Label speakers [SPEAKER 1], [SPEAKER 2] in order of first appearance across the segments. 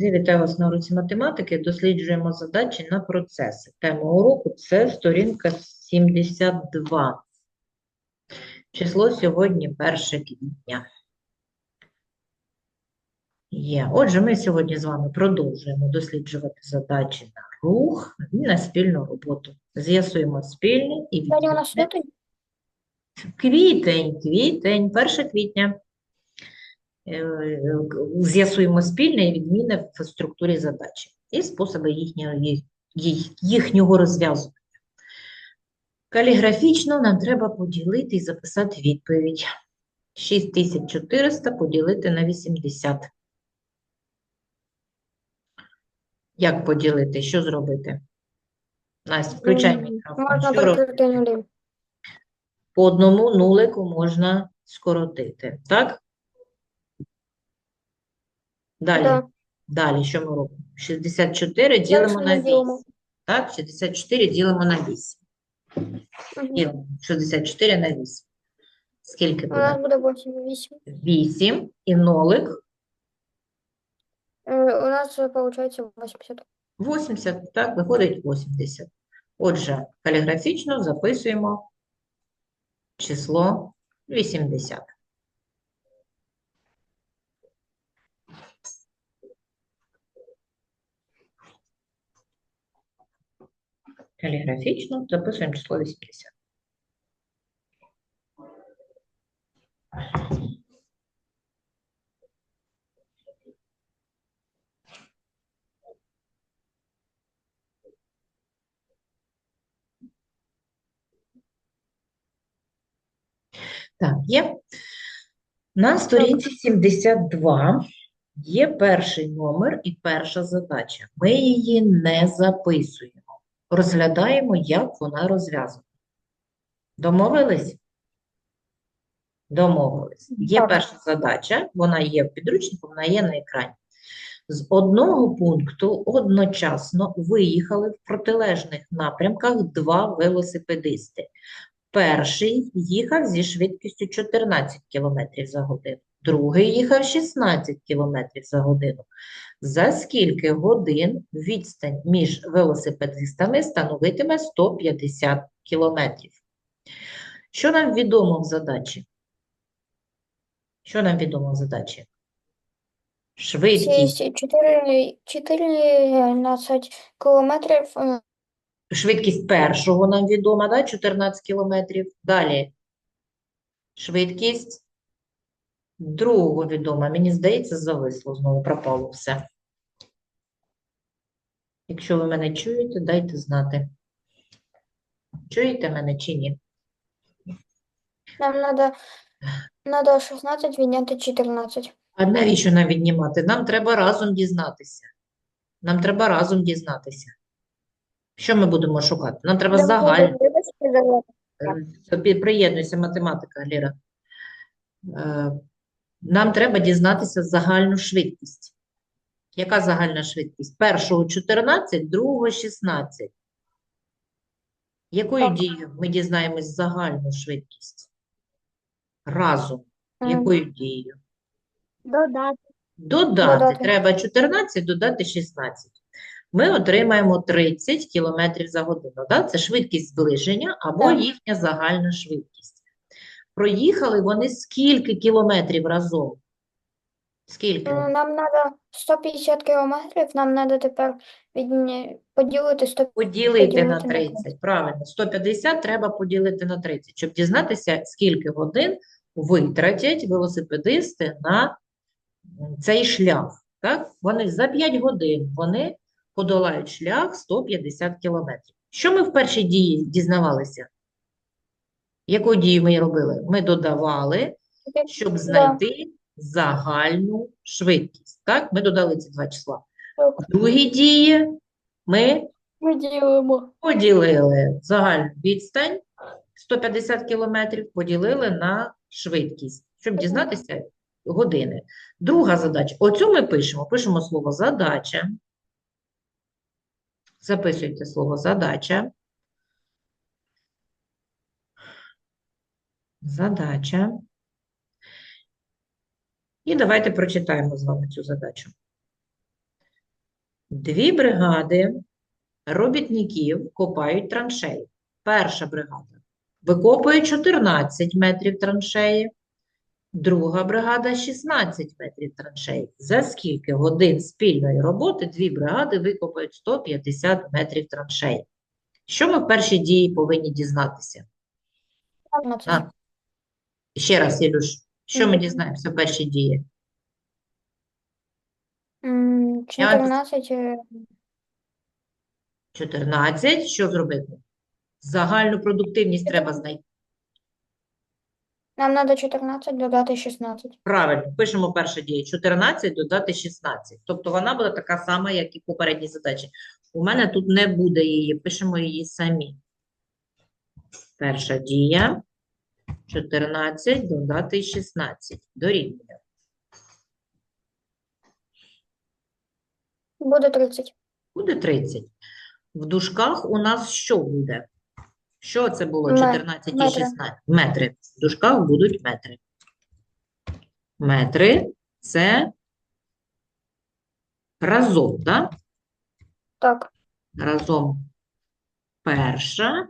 [SPEAKER 1] Вітаю вас на уроці математики. Досліджуємо задачі на процеси. Тема уроку – це сторінка 72. Число сьогодні 1 квітня. Є. Отже, ми сьогодні з вами продовжуємо досліджувати задачі на рух і на спільну роботу. З'ясуємо спільні і відмінне. Квітень, квітень, 1 квітня. Е, З'ясуємо спільне і відмінне в структурі задачі і способи їхнього, їх- їх- їхнього розв'язування. Каліграфічно нам треба поділити і записати відповідь. 6400 поділити на 80. Як поділити? Що зробити? Настя, включай мікрофон. Що робити? По одному нулику можна скоротити, так? Далі.
[SPEAKER 2] Да.
[SPEAKER 1] Далі, що ми робимо? 64 ділимо на
[SPEAKER 2] ми
[SPEAKER 1] 8. Так, 64 ділимо на 8.
[SPEAKER 2] Мгм.
[SPEAKER 1] Ділимо 64 на 8. Скільки
[SPEAKER 2] У нас
[SPEAKER 1] буде?
[SPEAKER 2] буде 8, 8.
[SPEAKER 1] 8 і нолик
[SPEAKER 2] Е, У нас виходить 80.
[SPEAKER 1] 80, так, виходить 80. Отже, каліграфічно записуємо число 80. Каліграфічно записуємо число 80. Так, є. На сторінці 72 є перший номер і перша задача. Ми її не записуємо. Розглядаємо, як вона розв'язана. Домовились? Домовились. Є
[SPEAKER 2] Так.
[SPEAKER 1] перша задача, вона є в підручнику, вона є на екрані. З одного пункту одночасно виїхали в протилежних напрямках два велосипедисти. Перший їхав зі швидкістю 14 км за годину, другий їхав 16 км за годину. За скільки годин відстань між велосипедистами становитиме 150 км? Що нам відомо в задачі? Що нам відомо в задачі? Швидкість.
[SPEAKER 2] 4, 14 кілометрів. е,
[SPEAKER 1] Швидкість першого нам відома, да? 14 кілометрів. Далі. Швидкість другого відома. Мені здається, зависло, знову пропало все. Якщо ви мене чуєте, дайте знати. Чуєте мене чи ні?
[SPEAKER 2] Нам треба надо 16 відняти 14.
[SPEAKER 1] А навіщо нам віднімати? Нам треба разом дізнатися. Нам треба разом дізнатися. Що ми будемо шукати? Нам треба загальне. Е, Приєднуйся, математика, Ліра. Нам треба дізнатися загальну швидкість. Яка загальна швидкість? Першого 14, другого 16. Якою
[SPEAKER 2] Так.
[SPEAKER 1] дією ми дізнаємось загальну швидкість? Разом. Якою дією?
[SPEAKER 2] Додати.
[SPEAKER 1] Додати.
[SPEAKER 2] Додати.
[SPEAKER 1] Треба 14 додати 16. Ми отримаємо 30 км за годину. Да? Це швидкість зближення або
[SPEAKER 2] Так.
[SPEAKER 1] їхня загальна швидкість. Проїхали вони скільки кілометрів разом? Скільки?
[SPEAKER 2] Е, Нам треба 150 кілометрів, нам треба тепер відні... поділити 100.
[SPEAKER 1] Поділити
[SPEAKER 2] поділити на
[SPEAKER 1] 30. Правильно. 150 треба поділити на 30, щоб дізнатися, скільки годин витратять велосипедисти на цей шлях. Так? Вони за 5 годин вони подолають шлях 150 кілометрів. Що ми в першій дії дізнавалися? Яку дію ми робили? Ми додавали, щоб знайти загальну швидкість. Так? Ми додали ці два числа. В другій дії ми
[SPEAKER 2] Ми ділимо.
[SPEAKER 1] Поділили загальну відстань 150 кілометрів, поділили на швидкість, щоб дізнатися години. Друга задача. Оцю ми пишемо. Пишемо слово задача. Записуйте слово задача. Задача. І давайте прочитаємо з вами цю задачу. Дві бригади робітників копають траншеї. Перша бригада викопує 14 метрів траншеї, друга бригада 16 метрів траншеї. За скільки годин спільної роботи дві бригади викопають 150 метрів траншеї? Що ми в першій дії повинні дізнатися? А, ще раз, Ілюш, що ми дізнаємося в першій дії?
[SPEAKER 2] М,
[SPEAKER 1] Я-
[SPEAKER 2] 14, е,
[SPEAKER 1] 14. Що зробити? Загальну продуктивність треба знайти.
[SPEAKER 2] нам треба 14 додати 16.
[SPEAKER 1] Правильно, пишемо перша дія. 14 додати 16. Тобто вона буде така сама, як і попередні задачі. У мене тут не буде її, пишемо її самі. Перша дія. 14 додати 16. Дорівнює.
[SPEAKER 2] Буде 30.
[SPEAKER 1] Буде 30. В дужках у нас що буде? Що це було?
[SPEAKER 2] Ме-
[SPEAKER 1] 14 і 16? Метри. В дужках будуть метри. Метри – це разом, так?
[SPEAKER 2] Так,
[SPEAKER 1] Разом перша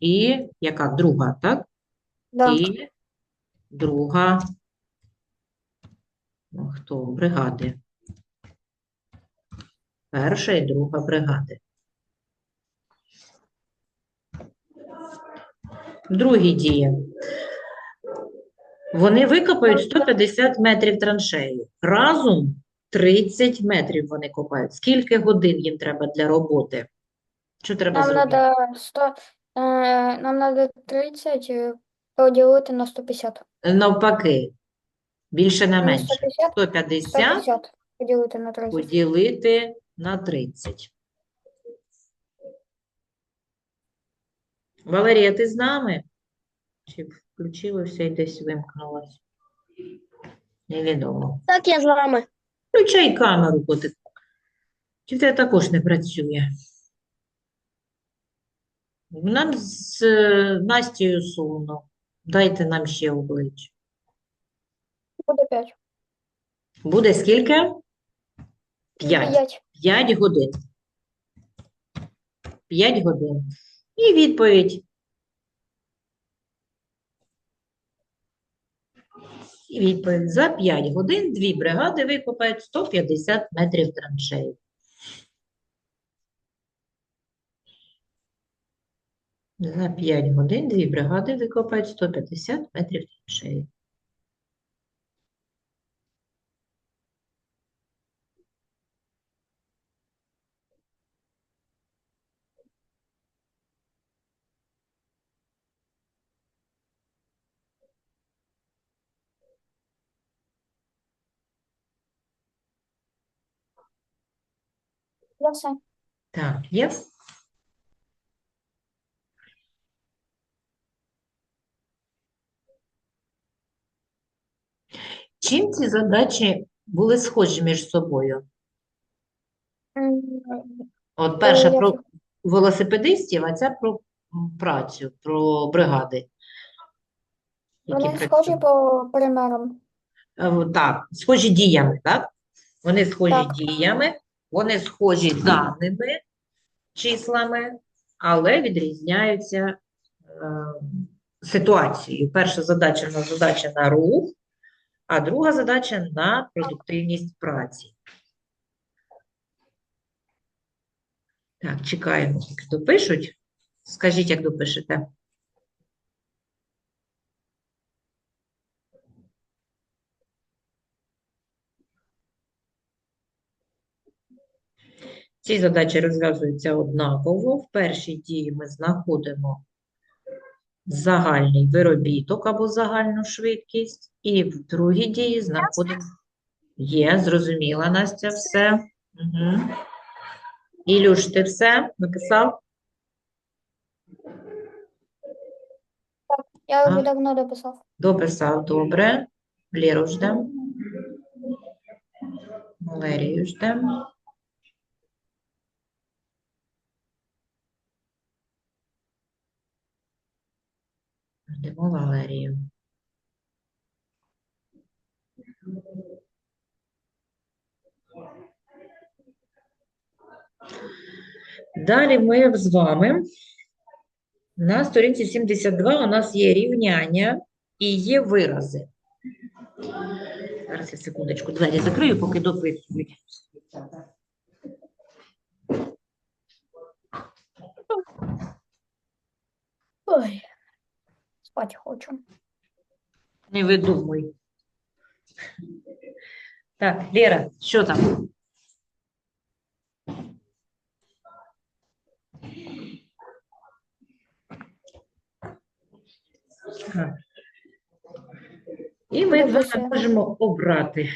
[SPEAKER 1] і яка? Друга, так?
[SPEAKER 2] Да.
[SPEAKER 1] І друга. Ну, хто? Бригади. Перша і друга бригади. Другі дії. Вони викопають 150 метрів траншеї. Разом 30 метрів вони копають. Скільки годин їм треба для роботи? Що треба
[SPEAKER 2] Нам
[SPEAKER 1] зробити?
[SPEAKER 2] треба 100, е, нам треба 30 е, поділити на 150.
[SPEAKER 1] Навпаки, більше на
[SPEAKER 2] На
[SPEAKER 1] менше.
[SPEAKER 2] 150,
[SPEAKER 1] 150
[SPEAKER 2] 150 поділити на 30.
[SPEAKER 1] поділити на 30. Валерія, ти з нами? Чи включилося і десь вимкнулась? Невідомо.
[SPEAKER 3] Так, я з вами.
[SPEAKER 1] Включай камеру, котик. Чи в тебе також не працює? Нам з е, Настею сумно. Дайте нам ще обличчя.
[SPEAKER 2] Буде 5.
[SPEAKER 1] Буде скільки? П'ять.
[SPEAKER 2] 5.
[SPEAKER 1] 5 годин. 5 годин. І відповідь. І відповідь. За 5 годин дві бригади викопають 150 метрів траншеї. За 5 годин дві бригади викопають 150 метрів траншеї. Так, є? Чим ці задачі були схожі між собою? От перша про велосипедистів, а ця про працю, про бригади. які
[SPEAKER 2] Вони схожі по примерам.
[SPEAKER 1] Е, Так, схожі діями, так? Вони схожі
[SPEAKER 2] Так.
[SPEAKER 1] діями, вони схожі даними, числами, але відрізняються е, ситуацією. Перша задача у нас задача на рух, а друга задача на продуктивність праці. Так, чекаємо, поки допишуть. Скажіть, як допишете. Ці задачі розв'язуються однаково. В першій дії ми знаходимо загальний виробіток або загальну швидкість, і в другій дії знаходимо. Є, зрозуміла, Настя, все. Угу. Ілюш, ти все написав?
[SPEAKER 2] Я вже давно дописав.
[SPEAKER 1] Дописав, добре. Ліру ждем. Валерію ждем. Ждемо Валерію. Далі ми з вами на сторінці 72 у нас є рівняння і є вирази. Зараз я секундочку двері закрию, поки дописують.
[SPEAKER 2] Ой. Спать хочу.
[SPEAKER 1] Не видумуй. Так, Лера, що там? І ми з вами можемо обрати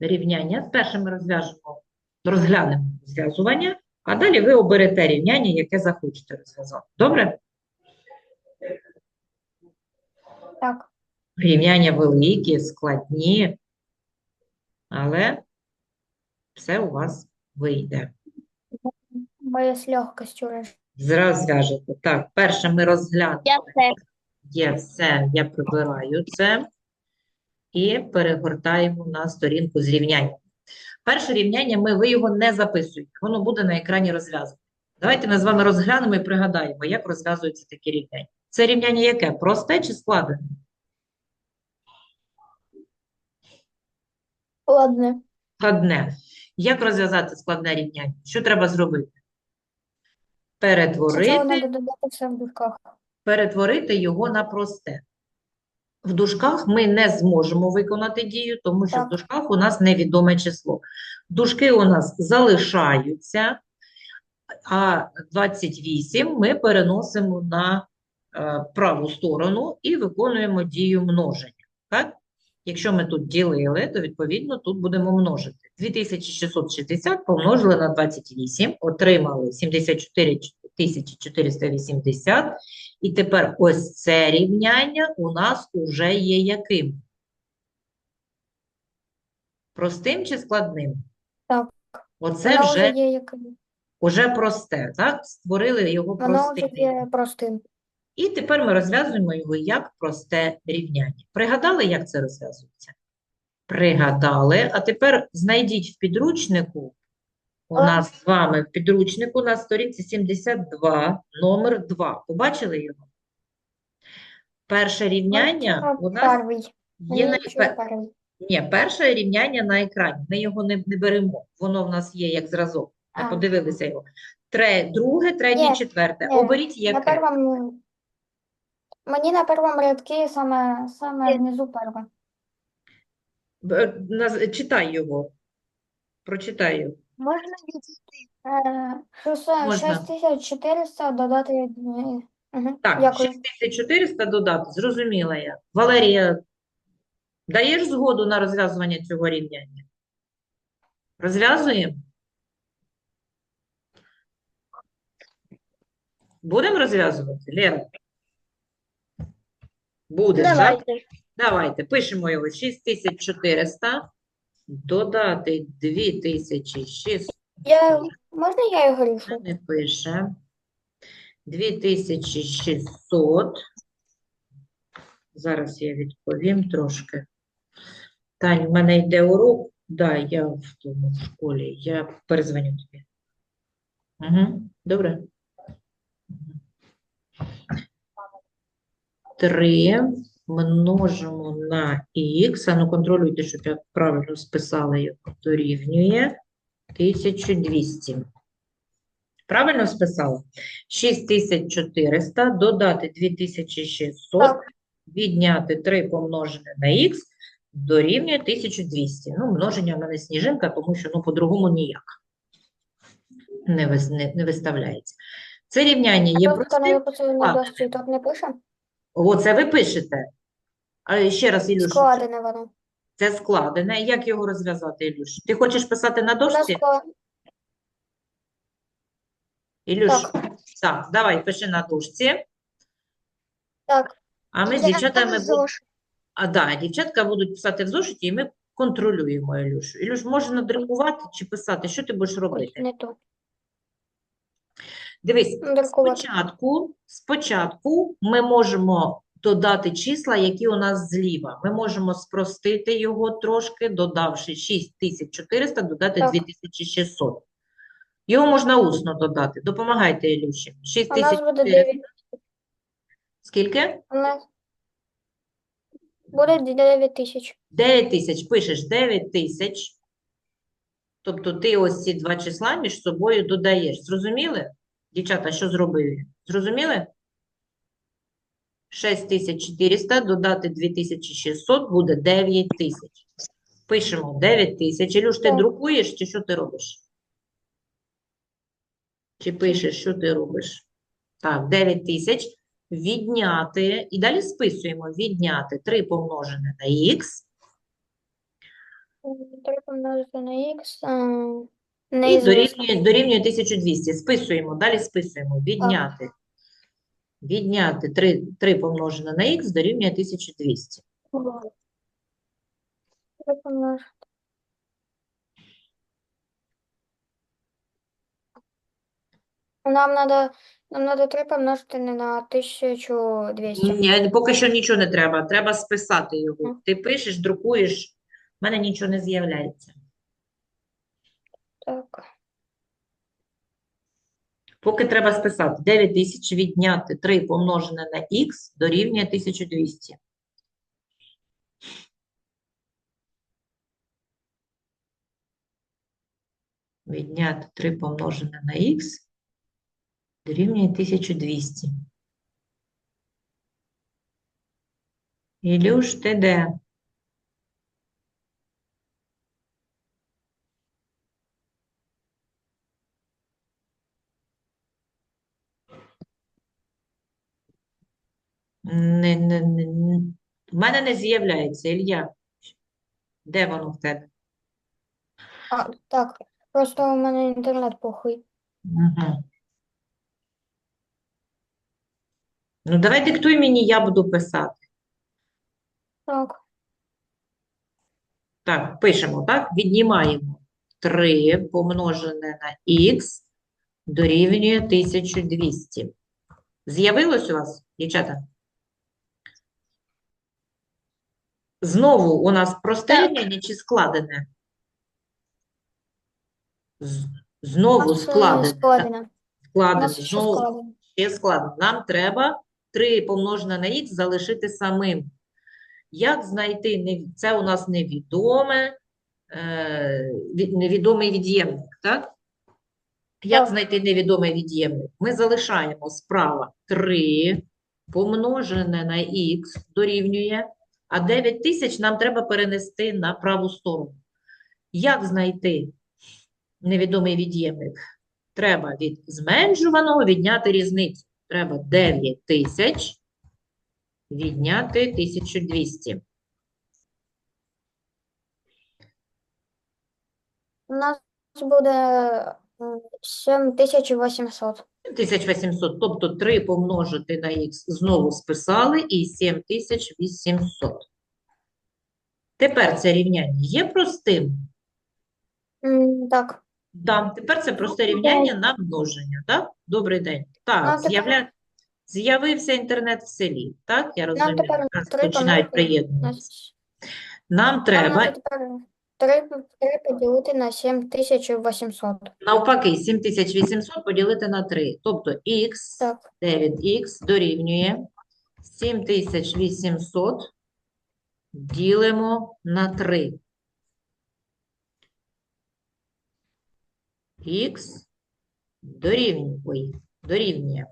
[SPEAKER 1] рівняння. Спершу ми розв'яжемо, розглянемо розв'язування, а далі ви оберете рівняння, яке захочете розв'язати. Добре?
[SPEAKER 2] Так.
[SPEAKER 1] Рівняння великі, складні, але все у вас вийде.
[SPEAKER 2] Ми з легкостю реш-
[SPEAKER 1] Зразу зв'яжете. Так, перше ми розглянемо.
[SPEAKER 2] Я все.
[SPEAKER 1] Є все, я прибираю це і перегортаємо на сторінку з рівнянням. Перше рівняння ми, ви його не записуєте, воно буде на екрані розв'язане. Давайте ми з вами розглянемо і пригадаємо, як розв'язуються такі рівняння. Це рівняння яке? Просте чи складене?
[SPEAKER 2] Ладно.
[SPEAKER 1] Складне. Як розв'язати складне рівняння? Що треба зробити?
[SPEAKER 2] Спочатку
[SPEAKER 1] Перетворити,
[SPEAKER 2] додати все в дужках.
[SPEAKER 1] перетворити його на просте. В дужках ми не зможемо виконати дію, тому що в
[SPEAKER 2] Так.
[SPEAKER 1] дужках у нас невідоме число. Дужки у нас залишаються, а 28 ми переносимо на е, праву сторону і виконуємо дію множення. Так? Якщо ми тут ділили, то відповідно тут будемо множити. 2660 помножили на 28, отримали 74 480. І тепер ось це рівняння у нас уже є яким? Простим чи складним?
[SPEAKER 2] Так.
[SPEAKER 1] Оце
[SPEAKER 2] Воно
[SPEAKER 1] вже,
[SPEAKER 2] вже є яким.
[SPEAKER 1] уже просте, так? Створили його
[SPEAKER 2] Воно вже
[SPEAKER 1] простим.
[SPEAKER 2] є простим.
[SPEAKER 1] І тепер ми розв'язуємо його як просте рівняння. Пригадали, як це розв'язується? Пригадали. А тепер знайдіть в підручнику, у нас з вами в підручнику на сторінці 72, номер 2. Побачили його? Перше рівняння у нас є на. Ні, перше рівняння на екрані. Ми його не, не беремо. Воно в нас є як зразок. Ми подивилися його. Тре, друге, третє, четверте. Оберіть яке.
[SPEAKER 2] Мені на першому рядку саме, саме внизу перше.
[SPEAKER 1] Б- наз- Читай його. Прочитай його.
[SPEAKER 2] Можна відійти? Е, шосе-
[SPEAKER 1] Можна.
[SPEAKER 2] 6400 додати... е, Угу.
[SPEAKER 1] Так,
[SPEAKER 2] Дякую.
[SPEAKER 1] 6400 додати, зрозуміла я. Валерія, даєш згоду на розв'язування цього рівняння? Розв'язуємо? Будемо розв'язувати, Лера? Будеш, так? Давайте, пишемо його. 6400 додати 2600.
[SPEAKER 2] Я... Можна я його рішу?
[SPEAKER 1] Не пише. 2600. Зараз я відповім трошки. Тань, в мене йде урок. Да, я в тому в школі. Я перезвоню тобі. Угу. Добре. Мгм. 3 множимо на х. А ну контролюйте, щоб я правильно списала його. Дорівнює 1200. Правильно списала? 6400 додати 2600, відняти 3 помножене на х дорівнює 1200. Ну, множення в мене сніжинка, тому що ну, по-другому ніяк не, вис- не, не виставляється. Це рівняння є
[SPEAKER 2] коли
[SPEAKER 1] простим.
[SPEAKER 2] на дошці, тут не пише?
[SPEAKER 1] Оце ви пишете. А ще раз, Ілюш,
[SPEAKER 2] Складене воно.
[SPEAKER 1] це складене. Як його розв'язати, Ілюш? Ти хочеш писати на дошці? Ілюш,
[SPEAKER 2] Так.
[SPEAKER 1] так, давай, пиши на дошці.
[SPEAKER 2] Так.
[SPEAKER 1] А ми з
[SPEAKER 2] Я
[SPEAKER 1] дівчатами
[SPEAKER 2] зошит.
[SPEAKER 1] А, да, дівчатка будуть писати в зошиті, і ми контролюємо Ілюшу. Ілюш, може надрукувати чи писати? Що ти будеш робити?
[SPEAKER 2] не то.
[SPEAKER 1] Дивись, спочатку, спочатку ми можемо додати числа, які у нас зліва. Ми можемо спростити його трошки, додавши 6400, додати
[SPEAKER 2] Так.
[SPEAKER 1] 2600. Його можна усно додати. Допомагайте, Ілюші.
[SPEAKER 2] У нас
[SPEAKER 1] 6400. Скільки?
[SPEAKER 2] У нас буде 9 тисяч.
[SPEAKER 1] 9 тисяч. Пишеш 9 тисяч. Тобто ти ось ці два числа між собою додаєш. Зрозуміли? Дівчата, що зробив? Зрозуміли? 6400 додати 2600 буде 9 тисяч. Пишемо 9 тисяч. Ілюш, ти друкуєш чи що ти робиш? Чи пишеш, що ти робиш? Так, 9 тисяч. Відняти. І далі списуємо. Відняти 3 помножене на х.
[SPEAKER 2] 3 помножити на х.
[SPEAKER 1] І дорівнює, дорівнює 1200. Списуємо, далі списуємо. Відняти. Відняти 3, 3 помножене на х дорівнює 1200.
[SPEAKER 2] 3. Нам надо, нам надо 3 помножити на 1200.
[SPEAKER 1] Ні, поки що нічого не треба. Треба списати його. Ти пишеш, друкуєш, в мене нічого не з'являється.
[SPEAKER 2] Так.
[SPEAKER 1] Поки треба списати. 9000 відняти 3 помножене на х дорівнює 1200. Відняти 3 помножене на х дорівнює 1200. Ілюш, ти де? Не, не, не. В мене не з'являється, Ілля. Де воно в тебе?
[SPEAKER 2] А, так. Просто у мене інтернет плохий.
[SPEAKER 1] Угу. Ну, давай диктуй мені, я буду писати.
[SPEAKER 2] Так.
[SPEAKER 1] Так, пишемо, так? Віднімаємо 3 помножене на х дорівнює 1200. З'явилось у вас, дівчата? Знову у нас просте рівняння чи складене? З- Знову складене. так?
[SPEAKER 2] складено.
[SPEAKER 1] Складене. Знову ще складно. Нам треба 3 помножене на х залишити самим. Як знайти, не- це у нас невідоме, е, від- невідомий від'ємник, так? Як
[SPEAKER 2] Так.
[SPEAKER 1] знайти невідомий від'ємник? Ми залишаємо справа 3 помножене на х дорівнює, а 9 тисяч нам треба перенести на праву сторону. Як знайти невідомий від'ємник? Треба від зменшуваного відняти різницю. Треба 9 тисяч відняти 1200.
[SPEAKER 2] У нас буде м, 7800.
[SPEAKER 1] 1800, тобто 3 помножити на х знову списали і 7800. Тепер це рівняння є простим?
[SPEAKER 2] М, Так.
[SPEAKER 1] Так, тепер це просте
[SPEAKER 2] Добрий
[SPEAKER 1] рівняння на множення, так? Добрий день. Так,
[SPEAKER 2] тепер-
[SPEAKER 1] з'явля... з'явився інтернет в селі, так? Я розумію,
[SPEAKER 2] тепер
[SPEAKER 1] починають приєднуватися. Нам треба,
[SPEAKER 2] 3, 3 поділити на 7800.
[SPEAKER 1] навпаки, 7800 поділити на 3. Тобто х
[SPEAKER 2] Так.
[SPEAKER 1] 9х дорівнює 7800 ділимо на 3. Х дорівнює, ой, дорівнює.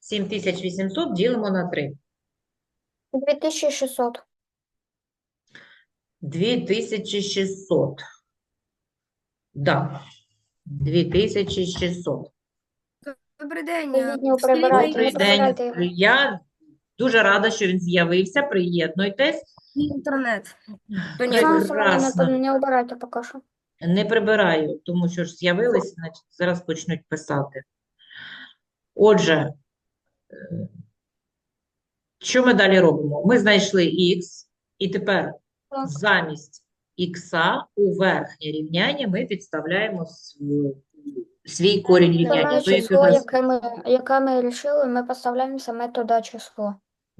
[SPEAKER 1] 7800 ділимо на 3.
[SPEAKER 2] 2600.
[SPEAKER 1] 2600. Да. 2600.
[SPEAKER 3] Добрий день. Е,
[SPEAKER 2] прибирайте,
[SPEAKER 1] Добрий день. Я дуже рада, що він з'явився. Приєднуйтесь.
[SPEAKER 3] інтернет.
[SPEAKER 1] Прекрасно.
[SPEAKER 2] Не обирайте поки що.
[SPEAKER 1] Не прибираю, тому що ж з'явилися, значить зараз почнуть писати. Отже, е, що ми далі робимо? Ми знайшли х, і тепер. Замість х у верхнє рівняння ми підставляємо св- свій корінь рівняння. Той, у
[SPEAKER 2] число,
[SPEAKER 1] нас-
[SPEAKER 2] яке ми, яке ми вирішили, ми поставляємо саме туди число.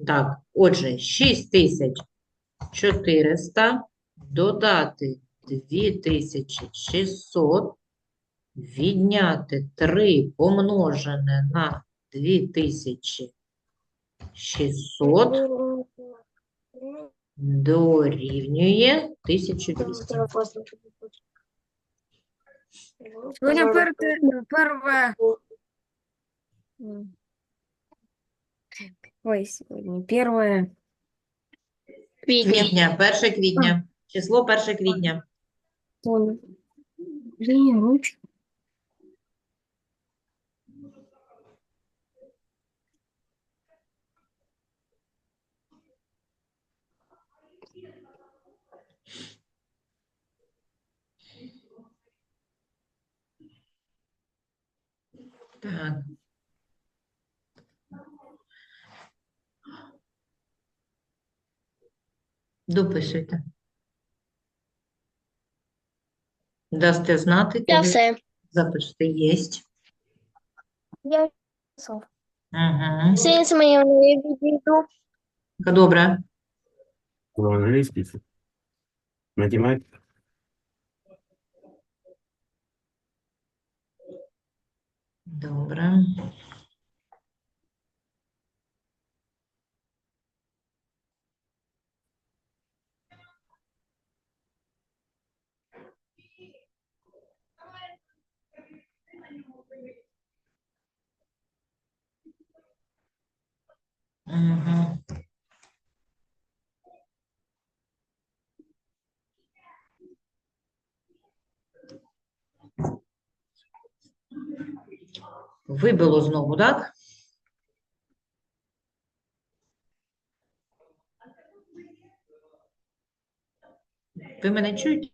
[SPEAKER 1] Так, отже, 6400 додати 2600 відняти 3 помножене на 2600 дорівнює 1200.
[SPEAKER 3] Сегодня пер- первое. Ой, сегодня первое.
[SPEAKER 1] Квітня, 1 квітня. Число 1 квітня.
[SPEAKER 3] Блин, ручка.
[SPEAKER 1] Так. Дописуйте. Дасте знати,
[SPEAKER 4] Я
[SPEAKER 1] коли
[SPEAKER 4] все.
[SPEAKER 1] запишете. Єсть.
[SPEAKER 2] Я писав.
[SPEAKER 1] Угу.
[SPEAKER 4] Сергій Семенівна, я відійду.
[SPEAKER 1] Добре.
[SPEAKER 5] Английский. Математика.
[SPEAKER 1] Добре. Угу. Вибило знову, так? Ви мене чуєте?